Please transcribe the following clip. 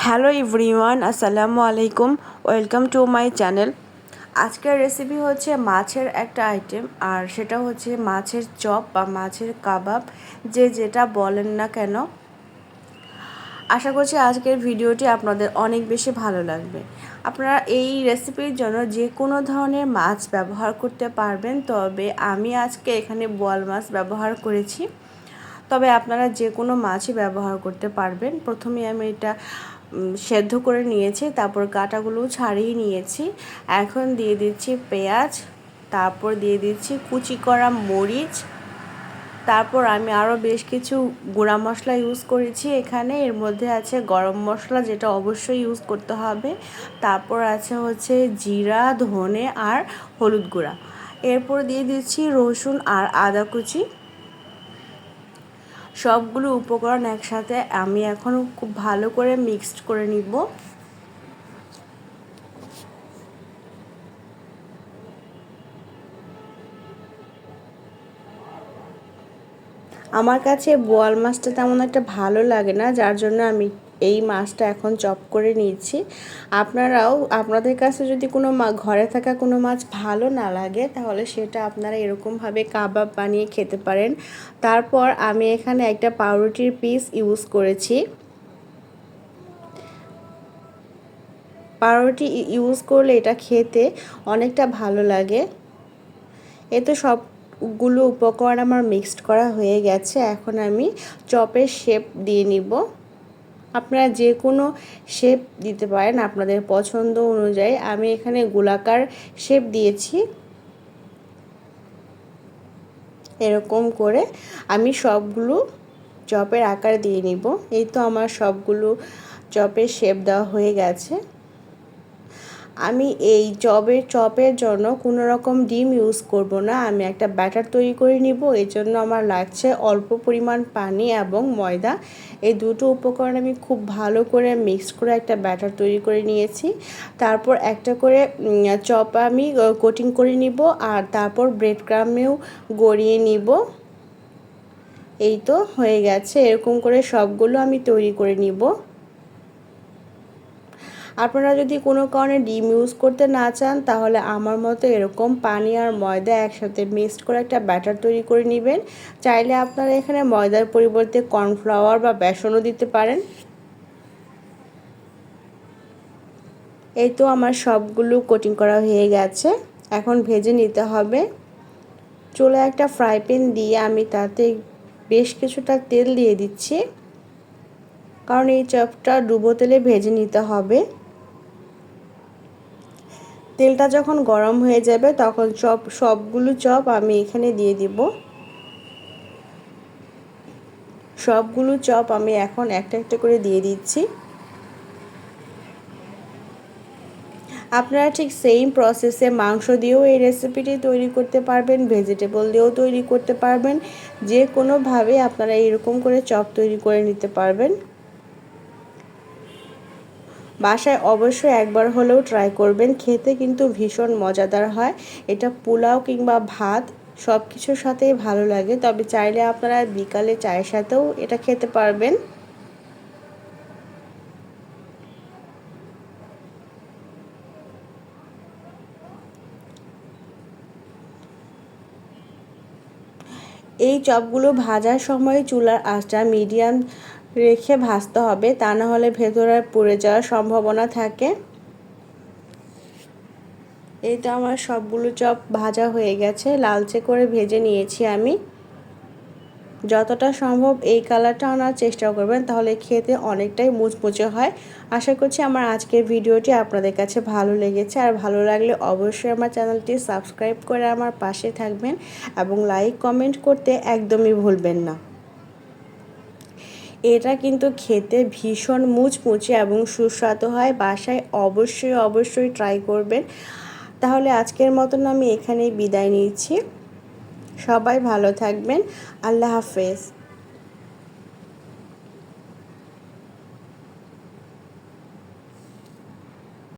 Hello everyone, আসসালামু আলাইকুম। Welcome to my channel. আজকের রেসিপি হচ্ছে মাছের একটা আইটেম আর সেটা হচ্ছে মাছের চপ বা মাছের কাবাব, যে যেটা বলেন না কেন। আশা করছি আজকের ভিডিওটি আপনাদের অনেক বেশি ভালো লাগবে। আপনারা এই রেসিপির জন্য যে কোনো ধরনের মাছ ব্যবহার করতে পারবেন, তবে আমি আজকে এখানে বোয়াল মাছ ব্যবহার করেছি। তবে আপনারা যে কোনো মাছই ব্যবহার করতে পারবেন। প্রথমে আমি এটা সেদ্ধ করে নিয়েছি, তারপর কাটাগুলো ছাড়িয়ে নিয়েছি। এখন দিয়ে দিচ্ছি পেঁয়াজ, তারপর দিয়ে দিচ্ছি কুচি করা মরিচ, তারপর আমি আরও বেশ কিছু গুঁড়া মশলা ইউজ করেছি এখানে। এর মধ্যে আছে গরম মশলা, যেটা অবশ্যই ইউজ করতে হবে। তারপর আছে হচ্ছে জিরা, ধনে আর হলুদ গুঁড়া। এরপর দিয়ে দিচ্ছি রসুন আর আদা কুচি। সবগুলো উপকরণ একসাথে আমি এখন খুব ভালো করে মিক্সড করে নিব। আমার কাছে বোয়াল মাছটা তেমন একটা ভালো লাগে না, যার জন্য আমি এই মাছটা এখন চপ করে নিচ্ছি। আপনারাও, আপনাদের কাছে যদি কোনো ঘরে থাকা কোনো মাছ ভালো না লাগে, তাহলে সেটা আপনারা এরকমভাবে কাবাব বানিয়ে খেতে পারেন। তারপর আমি এখানে একটা পাউরুটির পিস ইউজ করেছি। পাউরুটি ইউজ করলে এটা খেতে অনেকটা ভালো লাগে। এ তো সবগুলো উপকরণ আমার মিক্সড করা হয়ে গেছে। এখন আমি চপের শেপ দিয়ে নিব। আপনারা যে কোনো শেপ দিতে পারেন আপনাদের পছন্দ অনুযায়ী। আমি এখানে গোলাকার শেপ দিয়েছি। এরকম করে আমি সবগুলো চপের আকার দিয়ে নিব। এই তো আমার সবগুলো চপের শেপ দেওয়া হয়ে গেছে। আমি এই চপের চপের জন্য কোনো রকম ডিম ইউজ করব না। আমি একটা ব্যাটার তৈরি করে নিব। এই জন্য আমার লাগছে অল্প পরিমাণ পানি এবং ময়দা। এই দুটো উপকরণ আমি খুব ভালো করে মিক্স করে একটা ব্যাটার তৈরি করে নিয়েছি। তারপর একটা করে চপ আমি কোটিং করে নিব আর তারপর ব্রেড ক্রামেও গড়িয়ে নিব। এই তো হয়ে গেছে। এরকম করে সবগুলো আমি তৈরি করে নিব। আপনারা যদি কোনো কারণে ডিম ইউজ করতে না চান, তাহলে আমার মতো এরকম পানি আর ময়দা একসাথে মিক্সড করে একটা ব্যাটার তৈরি করে নেবেন। চাইলে আপনারা এখানে ময়দার পরিবর্তে কর্নফ্লাওয়ার বা বেসনও দিতে পারেন। এই তো আমার সবগুলো কোটিং করা হয়ে গেছে। এখন ভেজে নিতে হবে। চুলে একটা ফ্রাই প্যান দিয়ে আমি তাতে বেশ কিছুটা তেল দিয়ে দিচ্ছি। কারণ এই চপটা ডুবো তেলে ভেজে নিতে হবে। তেলটা যখন গরম হয়ে যাবে, তখন চপ, সবগুলো চপ আমি এখানে দিয়ে দিব। সবগুলো চপ আমি এখন একটা একটা করে দিয়ে দিচ্ছি। আপনারা ঠিক সেম প্রসেসে মাংস দিয়েও এই রেসিপিটি তৈরি করতে পারবেন ভেজিটেবল দিয়েও তৈরি করতে পারবেন, যে কোনোভাবে আপনারা এরকম করে চপ তৈরি করে নিতে পারবেন। বাসায় অবশ্যই একবার হলেও ট্রাই করবেন। খেতে কিন্তু ভীষণ মজাদার হয়। এটা পোলাও কিংবা ভাত সব কিছুর সাথেই ভালো লাগে। তবে চাইলে আপনারা বিকালে চায়ের সাথেও এটা খেতে পারবেন। এই চপগুলো ভাজার সময় চুলার আঁচটা মিডিয়াম রেখে ভাজতে হবে, তা না হলে ভেতরে পুড়ে যাওয়ার সম্ভাবনা থাকে। এই তো আমার সবগুলো চপ ভাজা হয়ে গেছে, লালচে করে ভেজে নিয়েছি আমি। যতটা সম্ভব এই কালারটা আনার চেষ্টা করবেন, তাহলে খেতে অনেকটাই মুচমুচে হয়। আশা করছি আমার আজকের ভিডিওটি আপনাদের কাছে ভালো লেগেছে, আর ভালো লাগলে অবশ্যই আমার চ্যানেলটি সাবস্ক্রাইব করে আমার পাশে থাকবেন এবং লাইক, কমেন্ট করতে একদমই ভুলবেন না। এটা কিন্তু খেতে ভীষণ মুচমুচে এবং সুস্বাদু হয়, বাসায় অবশ্যই অবশ্যই ট্রাই করবেন। তাহলে আজকের মতন আমি এখানেই বিদায় নিচ্ছি। সবাই ভালো থাকবেন। আল্লাহ হাফেজ।